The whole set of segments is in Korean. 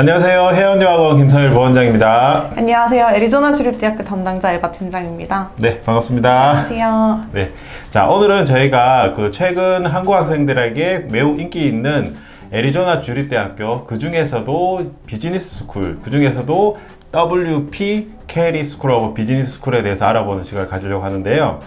안녕하세요. 해운여학원 김성일 부원장입니다. 안녕하세요. 애리조나 주립대학교 담당자 에바 팀장입니다. 네, 반갑습니다. 안녕하세요. 네. 자, 오늘은 저희가 그 최근 한국 학생들에게 매우 인기 있는 애리조나 주립대학교 그 중에서도 비즈니스 스쿨, 그 중에서도 WP 캐리 스쿨 오브 비즈니스 스쿨에 대해서 알아보는 시간을 가지려고 하는데요.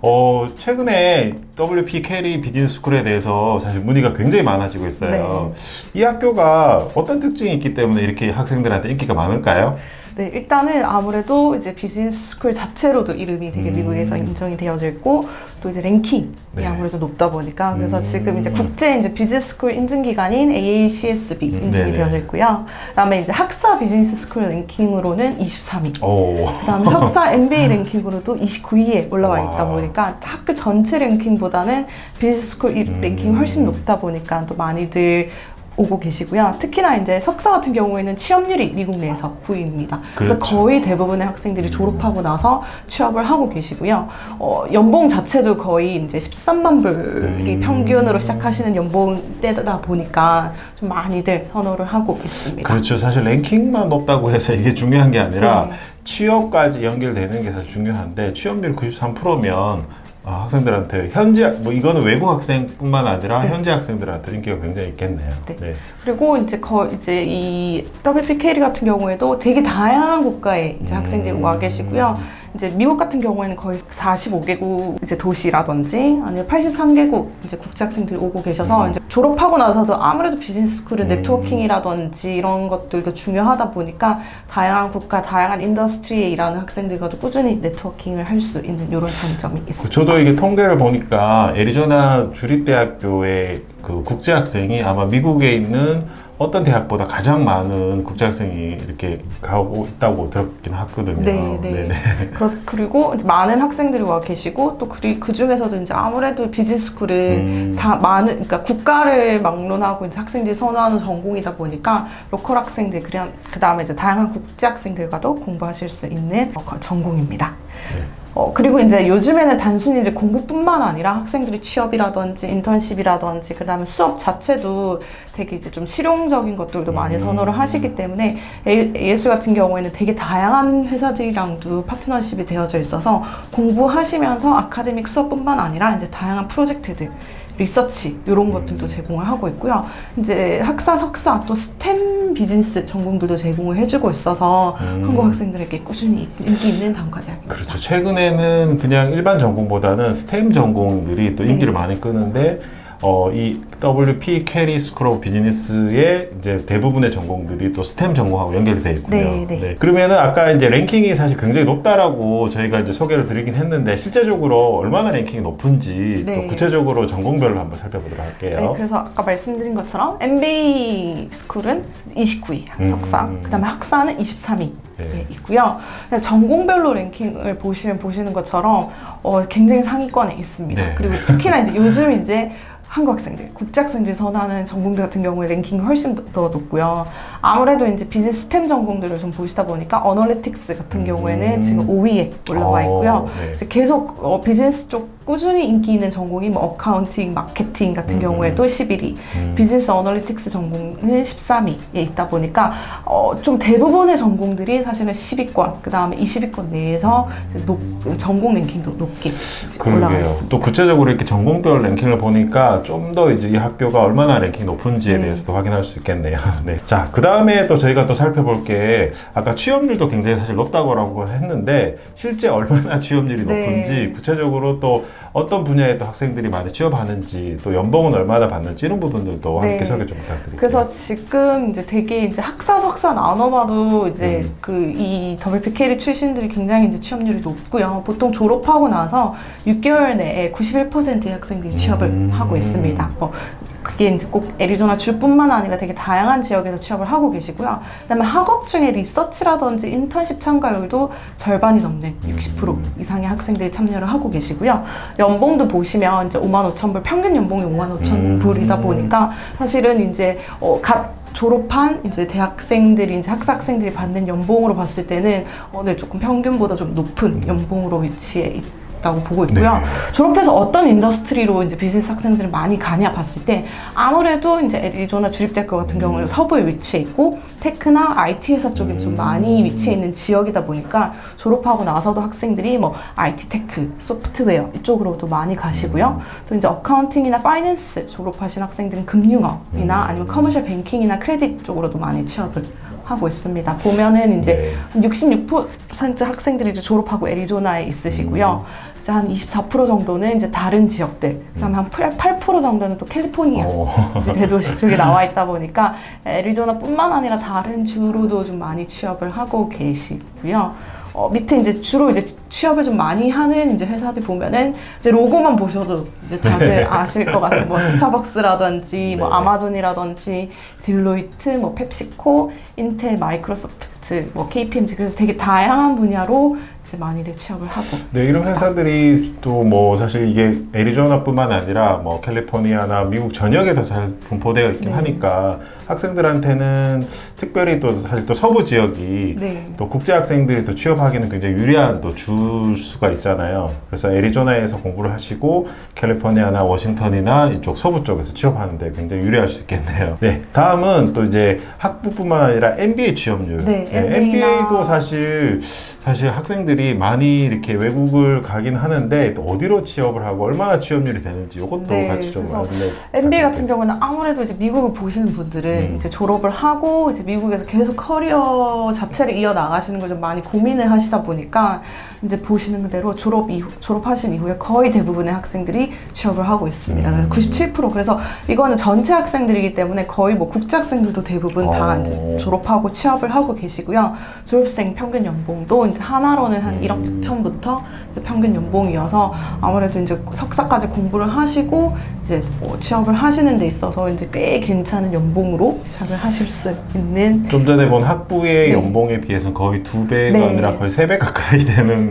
어, 최근에 WP 캐리 비즈니스 스쿨에 대해서 사실 문의가 굉장히 많아지고 있어요. 이 학교가 어떤 특징이 있기 때문에 이렇게 학생들한테 인기가 많을까요? 네, 일단은 아무래도 이제 비즈니스 스쿨 자체로도 이름이 되게 음. 미국에서 인정이 되어져 있고 또 이제 랭킹이 네. 아무래도 높다 보니까 그래서 음. 지금 이제 국제 이제 비즈니스 스쿨 인증 기관인 AACSB 인증이 네네. 되어져 있고요. 그다음에 이제 학사 비즈니스 스쿨 랭킹으로는 23위. 오. 그다음에 학사 MBA 랭킹으로도 29위에 올라와 있다 와. 보니까 학교 전체 랭킹보다는 비즈니스 스쿨 이 음. 랭킹이 훨씬 높다 보니까 또 많이들 오고 계시고요. 특히나 이제 석사 같은 경우에는 취업률이 미국 내에서 9위입니다. 그래서 그렇죠. 거의 대부분의 학생들이 졸업하고 나서 취업을 하고 계시고요. 어, 연봉 자체도 거의 이제 13만 불이 음. 평균으로 시작하시는 연봉대다 보니까 좀 많이들 선호를 하고 있습니다. 그렇죠. 사실 랭킹만 높다고 해서 이게 중요한 게 아니라 네. 취업까지 연결되는 게 사실 중요한데 취업률 93%면 아, 학생들한테 현재 뭐 이거는 외국 학생뿐만 아니라 네. 현재 학생들한테 인기가 굉장히 있겠네요. 네. 그리고 이제 거 이제 이 WPK리 같은 경우에도 되게 다양한 국가의 이제 학생들이 음. 와 계시고요. 이제 미국 같은 경우에는 거의 45개국 이제 도시라든지 아니면 83개국 이제 국제 학생들이 오고 계셔서 음. 이제 졸업하고 나서도 아무래도 비즈니스 스쿨의 음. 네트워킹이라든지 이런 것들도 중요하다 보니까 다양한 국가, 다양한 인더스트리에 일하는 학생들과도 꾸준히 네트워킹을 할 수 있는 이런 장점이 그 있습니다. 저도 이게 통계를 보니까 애리조나 주립대학교의 그 국제 학생이 아마 미국에 있는 어떤 대학보다 가장 많은 국제 학생이 이렇게 가고 있다고 들었긴 하거든요. 네, 네. 네네. 그렇, 그리고 이제 많은 학생들이 와 계시고 또 그리, 그 중에서도 이제 아무래도 비즈니스 스쿨은 음. 다 많은 그러니까 국가를 막론하고 이제 학생들이 선호하는 전공이다 보니까 로컬 학생들 그냥 그 다음에 이제 다양한 국제 학생들과도 공부하실 수 있는 어, 거- 전공입니다. 네. 어, 그리고 이제 요즘에는 단순히 이제 공부뿐만 아니라 학생들이 취업이라든지 인턴십이라든지 그 다음에 수업 자체도 되게 이제 좀 실용적인 것들도 많이 음. 선호를 하시기 때문에 AS 같은 경우에는 되게 다양한 회사들이랑도 파트너십이 되어져 있어서 공부하시면서 아카데믹 수업뿐만 아니라 이제 다양한 프로젝트들 리서치 이런 것들도 제공을 하고 있고요. 이제 학사, 석사 또 스템 비즈니스 전공들도 제공을 해주고 있어서 음. 한국 학생들에게 꾸준히 인기 있는 단과대학입니다. 그렇죠. 최근에는 그냥 일반 전공보다는 스템 전공들이 또 인기를 네. 많이 끄는데 어, 이 WP 캐리 스쿨 오브 비즈니스의 이제 대부분의 전공들이 또 스템 전공하고 연결이 되어 있군요. 네, 네. 그러면은 아까 이제 랭킹이 사실 굉장히 높다라고 저희가 이제 소개를 드리긴 했는데 실제적으로 얼마나 랭킹이 높은지 네. 또 구체적으로 전공별로 한번 살펴보도록 네, 할게요. 그래서 아까 말씀드린 것처럼 MBA 스쿨은 29위 음. 석사, 그다음에 학사는 23위 네. 예, 있고요. 그냥 전공별로 랭킹을 보시면 보시는 것처럼 어, 굉장히 상위권에 있습니다. 네. 그리고 특히나 이제 요즘 이제 한국 학생들, 국제 학생들이 선호하는 전공들 같은 경우에 랭킹이 훨씬 더- 더 높고요. 아무래도 이제 비즈니스 스템 전공들을 좀 보시다 보니까 어널리틱스 같은 경우에는 음. 지금 5위에 올라와 있고요. 어, 네. 이제 계속 어, 비즈니스 쪽 꾸준히 인기 있는 전공이 뭐 어카운팅, 마케팅 같은 음. 경우에도 11위, 음. 비즈니스 어널리틱스 전공은 13위에 있다 보니까 어, 좀 대부분의 전공들이 사실은 10위권, 그 다음에 20위권 내에서 이제 높, 전공 랭킹도 높게 올라가. 있습니다. 또 구체적으로 이렇게 전공별 랭킹을 보니까 좀 더 이제 이 학교가 얼마나 랭킹이 높은지에 네. 대해서도 확인할 수 있겠네요. 네. 자, 그 다음에 또 저희가 또 살펴볼 게 아까 취업률도 굉장히 사실 높다고 했는데 실제 얼마나 취업률이 네. 높은지 구체적으로 또 어떤 분야에 또 학생들이 많이 취업하는지 또 연봉은 얼마나 받는지 이런 부분들도 네. 함께 소개 좀 부탁드릴게요. 그래서 지금 이제 되게 이제 학사 석사 나눠봐도 이제 음. 그이 WPK리 출신들이 굉장히 이제 취업률이 높고요. 보통 졸업하고 나서 6개월 내에 91%의 학생들이 취업을 음. 하고 있습니다. 뭐 그게 이제 꼭 애리조나 주뿐만 아니라 되게 다양한 지역에서 취업을 하고 계시고요. 그다음에 학업 중에 리서치라든지 인턴십 참가율도 절반이 넘는 60% 음. 이상의 학생들이 참여를 하고 계시고요. 연봉도 보시면 이제 5만 5천 불 평균 연봉이 5만 5천 음. 불이다 보니까 사실은 이제 어, 갓 졸업한 이제 대학생들이 이제 학사 학생들이 받는 연봉으로 봤을 때는 어, 네, 조금 평균보다 좀 높은 연봉으로 위치해 있, 있다고 보고 있고요. 네. 졸업해서 어떤 인더스트리로 이제 비즈니스 학생들을 많이 가냐 봤을 때 아무래도 이제 애리조나 주립대학교 같은 경우는 서부에 위치해 있고 테크나 IT 회사 쪽에 좀 많이 위치해 있는 지역이다 보니까 졸업하고 나서도 학생들이 뭐 IT 테크, 소프트웨어 이쪽으로도 많이 가시고요. 또 이제 어카운팅이나 파이낸스 졸업하신 학생들은 금융업이나 아니면 커머셜 뱅킹이나 크레딧 쪽으로도 많이 취업을 하고 있습니다. 보면은 이제 네. 66% 학생들이 이제 졸업하고 애리조나에 있으시고요. 이제 한 24% 정도는 이제 다른 지역들, 그다음에 한 8% 정도는 또 캘리포니아 어. 이제 대도시 쪽에 나와 있다 보니까 애리조나뿐만 아니라 다른 주로도 좀 많이 취업을 하고 계시고요. 어, 밑에 이제 주로 이제 취업을 좀 많이 하는 이제 회사들 보면은 이제 로고만 보셔도 이제 다들 아실 것 같은 뭐 스타벅스라든지 뭐 네. 아마존이라든지 딜로이트, 뭐 펩시코, 인텔, 마이크로소프트, 뭐 KPMG 그래서 되게 다양한 분야로 이제 많이들 취업을 하고 네, 이런 회사들이 또 뭐 사실 이게 애리조나뿐만 아니라 뭐 캘리포니아나 미국 전역에도 잘 분포되어 있긴 네. 하니까 학생들한테는 특별히 또 사실 또 서부 지역이 네. 또 국제 학생들이 또 취업하기는 굉장히 유리한 또 주수가 있잖아요. 그래서 애리조나에서 공부를 하시고 캘리포니아나 워싱턴이나 이쪽 서부 쪽에서 취업하는데 굉장히 유리할 수 있겠네요. 네, 다음은 또 이제 학부뿐만 아니라 MBA 취업률. 네, MBA 나 MBA도 사실 사실 학생들이 많이 이렇게 외국을 가긴 하는데 또 어디로 취업을 하고 얼마나 취업률이 되는지 이것도 네, 같이 좀 그래서 알려. MBA 같은 경우는 아무래도 이제 미국을 보시는 분들은 음. 이제 졸업을 하고 이제 미국에서 계속 커리어 자체를 이어 나가시는 걸 좀 많이 고민을 하시다 보니까 이제 보시는 그대로 졸업 이후 졸업하신 이후에 거의 대부분의 학생들이 취업을 하고 있습니다. 음. 그래서 97% 그래서 이거는 전체 학생들이기 때문에 거의 뭐 국제 학생들도 대부분 다 어. 이제 졸업하고 취업을 하고 계시고요. 졸업생 평균 연봉도 이제 하나로는 한 음. 1억 6천부터 평균 연봉이어서 아무래도 이제 석사까지 공부를 하시고 이제 뭐 취업을 하시는 데 있어서 이제 꽤 괜찮은 연봉으로 시작을 하실 수 있는 좀 전에 본 학부의 네. 연봉에 비해서 거의 두 배가 네. 아니라 거의 세 배 가까이 되는 음,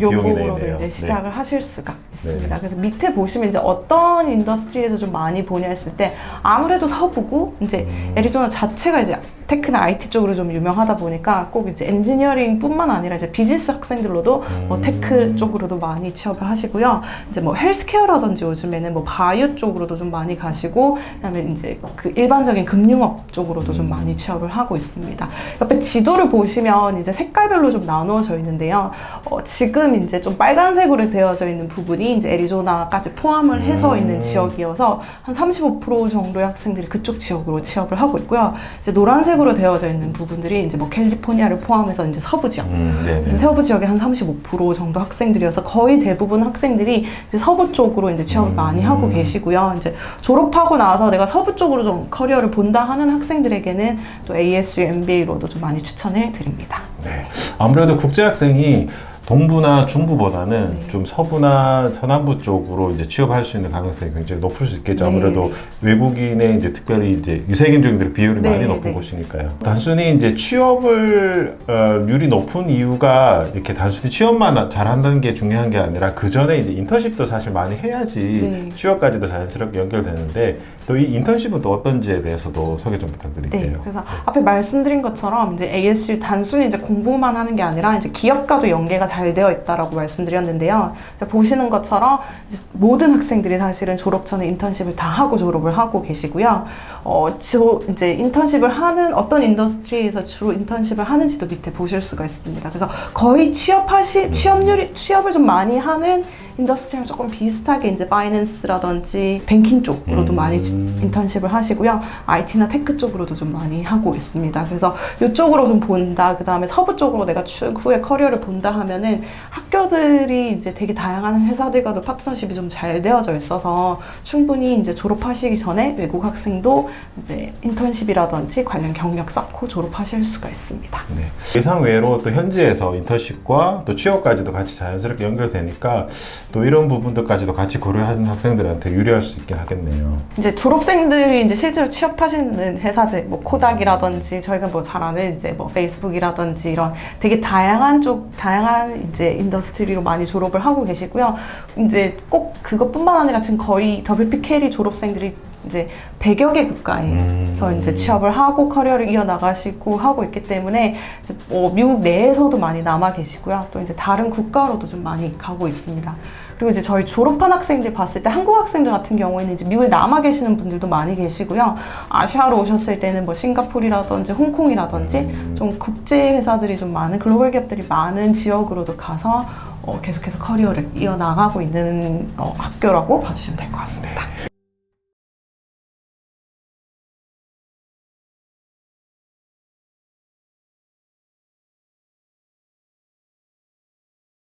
연봉으로도 되네요. 이제 시작을 하실 수가 있습니다. 네. 그래서 밑에 보시면 이제 어떤 인더스트리에서 좀 많이 보냐 했을 때 아무래도 서부고 이제 음. 애리조나 자체가 이제 테크나 IT 쪽으로 좀 유명하다 보니까 꼭 이제 엔지니어링뿐만 아니라 이제 비즈니스 학생들로도 뭐 음. 테크 쪽으로도 많이 취업을 하시고요. 이제 뭐 헬스케어라든지 요즘에는 뭐 바이오 쪽으로도 좀 많이 가시고 그다음에 이제 그 일반적인 금융업 쪽으로도 좀 많이 취업을 하고 있습니다. 옆에 지도를 보시면 이제 색깔별로 좀 나누어져 있는데요. 어, 지금 이제 좀 빨간색으로 되어져 있는 부분이 이제 애리조나까지 포함을 해서 음. 있는 지역이어서 한 35% 정도의 학생들이 그쪽 지역으로 취업을 하고 있고요. 이제 노란색으로 되어져 있는 부분들이 이제 뭐 캘리포니아를 포함해서 이제 서부 지역. 음, 네. 그래서 서부 지역의 한 35% 정도 학생들이어서 거의 대부분 학생들이 이제 서부 쪽으로 이제 취업을 음. 많이 하고 계시고요. 이제 졸업하고 나서 내가 서부 쪽으로 좀 커리어를 본다 하는 학생들에게는 또 ASU MBA로도 좀 많이 추천을 드립니다. 네. 아무래도 국제 학생이 동부나 중부보다는 네. 좀 서부나 서남부 쪽으로 이제 취업할 수 있는 가능성이 굉장히 높을 수 있겠죠. 네. 아무래도 외국인의 이제 특별히 이제 유색인종들의 비율이 네, 많이 높은 네. 곳이니까요. 단순히 이제 취업을 어, 률이 높은 이유가 이렇게 단순히 취업만 잘한다는 게 중요한 게 아니라 그 전에 이제 인턴십도 사실 많이 해야지 네. 취업까지도 자연스럽게 연결되는데 또 이 인턴십은 또 어떤지에 대해서도 소개 좀 부탁드릴게요. 네, 그래서 앞에 말씀드린 것처럼 이제 ASU 단순히 이제 공부만 하는 게 아니라 이제 기업과도 연계가 잘 되어 있다라고 말씀드렸는데요. 보시는 것처럼 모든 학생들이 사실은 졸업 전에 인턴십을 다 하고 졸업을 하고 계시고요. 어, 저 이제 인턴십을 하는 어떤 인더스트리에서 주로 인턴십을 하는지도 밑에 보실 수가 있습니다. 그래서 거의 취업하시 취업률이 취업을 좀 많이 하는 인더스트리랑 조금 비슷하게 이제 파이낸스라든지 뱅킹 쪽으로도 음. 많이 지- 인턴십을 하시고요. IT나 테크 쪽으로도 좀 많이 하고 있습니다. 그래서 이쪽으로 좀 본다. 그 다음에 서부 쪽으로 내가 추후에 커리어를 본다 하면은 학교들이 이제 되게 다양한 회사들과도 파트너십이 좀 잘 되어져 있어서 충분히 이제 졸업하시기 전에 외국 학생도 이제 인턴십이라든지 관련 경력 쌓고 졸업하실 수가 있습니다. 네. 예상 외로 또 현지에서 인턴십과 또 취업까지도 같이 자연스럽게 연결되니까 또 이런 부분들까지도 같이 고려하는 학생들한테 유리할 수 있게 하겠네요. 이제 졸업생들이 이제 실제로 취업하시는 회사들, 뭐 코닥이라든지 저희가 뭐 잘 아는 이제 뭐 페이스북이라든지 이런 되게 다양한 쪽, 다양한 이제 인더스트리로 많이 졸업을 하고 계시고요. 이제 꼭 그것뿐만 아니라 지금 거의 WP 캐리 졸업생들이 이제 100여 개 국가에서 음. 이제 취업을 하고 커리어를 이어나가시고 하고 있기 때문에 이제 뭐 미국 내에서도 많이 남아 계시고요. 또 이제 다른 국가로도 좀 많이 가고 있습니다. 그리고 이제 저희 졸업한 학생들 봤을 때 한국 학생들 같은 경우에는 이제 미국에 남아 계시는 분들도 많이 계시고요. 아시아로 오셨을 때는 뭐 싱가포르라든지 홍콩이라든지 좀 국제 회사들이 좀 많은 글로벌 기업들이 많은 지역으로도 가서 어, 계속해서 커리어를 이어나가고 있는 어, 학교라고 봐주시면 될 것 같습니다.